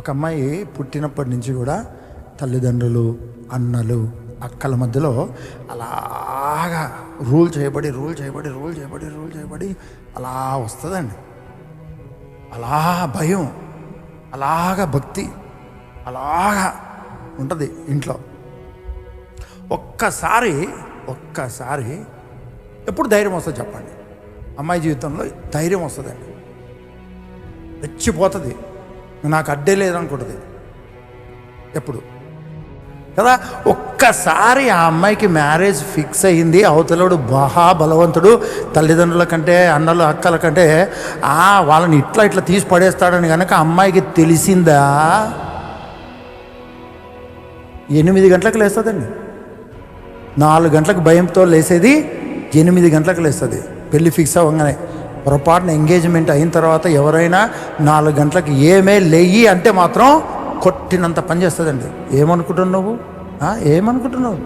ఒక అమ్మాయి పుట్టినప్పటి నుంచి కూడా తల్లిదండ్రులు అన్నలు అక్కల మధ్యలో అలాగా రూల్ చేయబడి రూల్ చేయబడి రూల్ చేయబడి రూల్ చేయబడి అలా వస్తుందండి. అలా భయం అలాగా భక్తి అలాగా ఉంటుంది ఇంట్లో. ఒక్కసారి ఒక్కసారి ఎప్పుడు ధైర్యం వస్తుంది చెప్పండి. అమ్మాయి జీవితంలో ధైర్యం వస్తుందండి. రెచ్చిపోతుంది. నాకు అడ్డే లేదనుకుంటుంది. ఎప్పుడు? కదా ఒక్కసారి ఆ అమ్మాయికి మ్యారేజ్ ఫిక్స్ అయ్యింది అవతలోడు బహా బలవంతుడు తల్లిదండ్రుల కంటే అన్నలు అక్కల కంటే ఆ వాళ్ళని ఇట్లా ఇట్లా తీసి పడేస్తాడని కనుక అమ్మాయికి తెలిసిందా? ఎనిమిది గంటలకు లేస్తుందండి. నాలుగు గంటలకు భయంతో లేసేది ఎనిమిది గంటలకు లేస్తుంది. పెళ్ళి ఫిక్స్ అవ్వగానే. పొరపాటున ఎంగేజ్మెంట్ అయిన తర్వాత ఎవరైనా నాలుగు గంటలకు ఏమే లేయి అంటే మాత్రం కొట్టినంత పని చేస్తుందండి. ఏమనుకుంటున్నావు నువ్వు? ఏమనుకుంటున్నావు?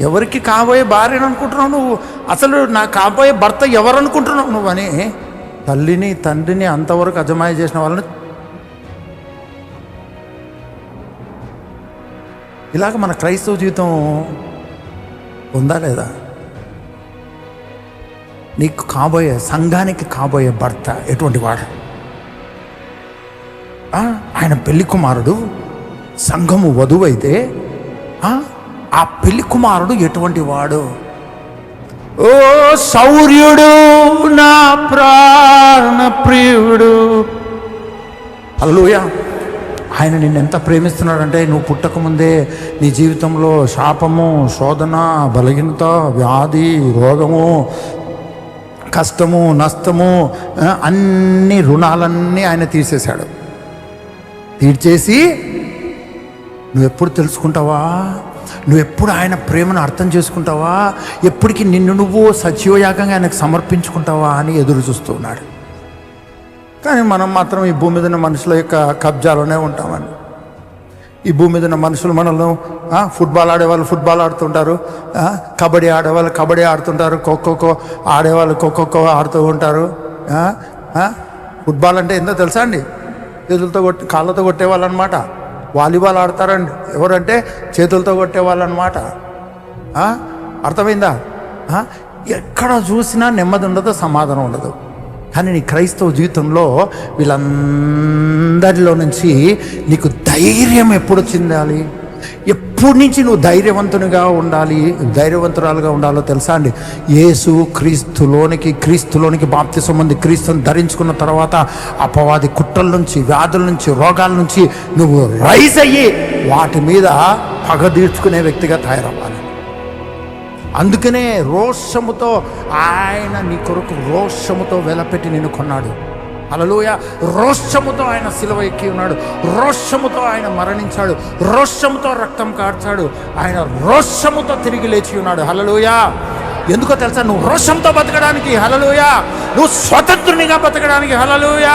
ఎవరికి కాబోయే భార్యను అనుకుంటున్నావు నువ్వు? అసలు నా కాబోయే భర్త ఎవరు అనుకుంటున్నావు నువ్వు అని తల్లిని తండ్రిని అంతవరకు అజమాయి చేసిన వాళ్ళని ఇలాగ మన క్రైస్తవ జీవితం ఉందా లేదా? నీకు కాబోయే సంఘానికి కాబోయే భర్త ఎటువంటి వాడు? ఆయన పెళ్ళి కుమారుడు సంఘము వధువు అయితే ఆ, ఆ పెళ్ళి కుమారుడు ఎటువంటి వాడు? ఓ సౌర్యుడు నా ప్రాణ ప్రియుడు. హల్లెలూయా. ఆయన నిన్ను ఎంత ప్రేమిస్తున్నాడంటే నువ్వు పుట్టకముందే నీ జీవితంలో శాపము శోధన బలహీనత వ్యాధి రోగము కష్టము నష్టము అన్ని రుణాలన్నీ ఆయన తీసేశాడు. తీర్చేసి నువ్వెప్పుడు తెలుసుకుంటావా? నువ్వెప్పుడు ఆయన ప్రేమను అర్థం చేసుకుంటావా? ఎప్పటికీ నిన్ను నువ్వు సజీవయాగంగా ఆయనకు సమర్పించుకుంటావా అని ఎదురు చూస్తున్నాడు కానీ మనం మాత్రం ఈ భూమి మీద మనుషుల యొక్క కబ్జాలోనే ఉంటామని ఈ భూమి మీద ఉన్న మనుషులు మనల్ని ఫుట్బాల్ ఆడేవాళ్ళు ఫుట్బాల్ ఆడుతుంటారు కబడ్డీ ఆడేవాళ్ళు కబడ్డీ ఆడుతుంటారు ఖోఖో ఆడేవాళ్ళు ఖోఖో ఆడుతూ ఉంటారు ఫుట్బాల్ అంటే ఏందో తెలుసా అండి? చేతులతో కొట్టి కాళ్ళతో కొట్టేవాళ్ళు అనమాట వాలీబాల్ ఆడతారండి. ఎవరంటే చేతులతో కొట్టేవాళ్ళు అనమాట అర్థమైందా? ఎక్కడ చూసినా నెమ్మది ఉండదు సమాధానం ఉండదు. కానీ నీ క్రైస్తవ జీవితంలో వీళ్ళందరిలో నుంచి నీకు ధైర్యం ఎప్పుడు చెందాలి ఎప్పటి నుంచి నువ్వు ధైర్యవంతునిగా ఉండాలి? ధైర్యవంతురాలుగా ఉండాలో తెలుసా అండి? యేసు క్రీస్తులోనికి క్రీస్తులోనికి బాప్తి సంబంధి క్రీస్తుని ధరించుకున్న తర్వాత అపవాది కుట్రల నుంచి వ్యాధుల నుంచి రోగాల నుంచి నువ్వు రైజ్ అయ్యి వాటి మీద పగ తీర్చుకునే వ్యక్తిగా తయారవ్వాలి. అందుకనే రోషముతో ఆయన నీ కొరకు రోషముతో వెలపెట్టి నిన్ను కొన్నాడు. అలలోయ రోషముతో ఆయన సిలువ ఎక్కి ఉన్నాడు. రోషముతో ఆయన మరణించాడు. రోషముతో రక్తం కార్చాడు. ఆయన రోషముతో తిరిగి లేచి ఉన్నాడు. హలలోయ ఎందుకో తెలుసా? నువ్వు రోషంతో బతకడానికి. హలలోయ నువ్వు స్వతంత్రునిగా బతకడానికి. హలలోయ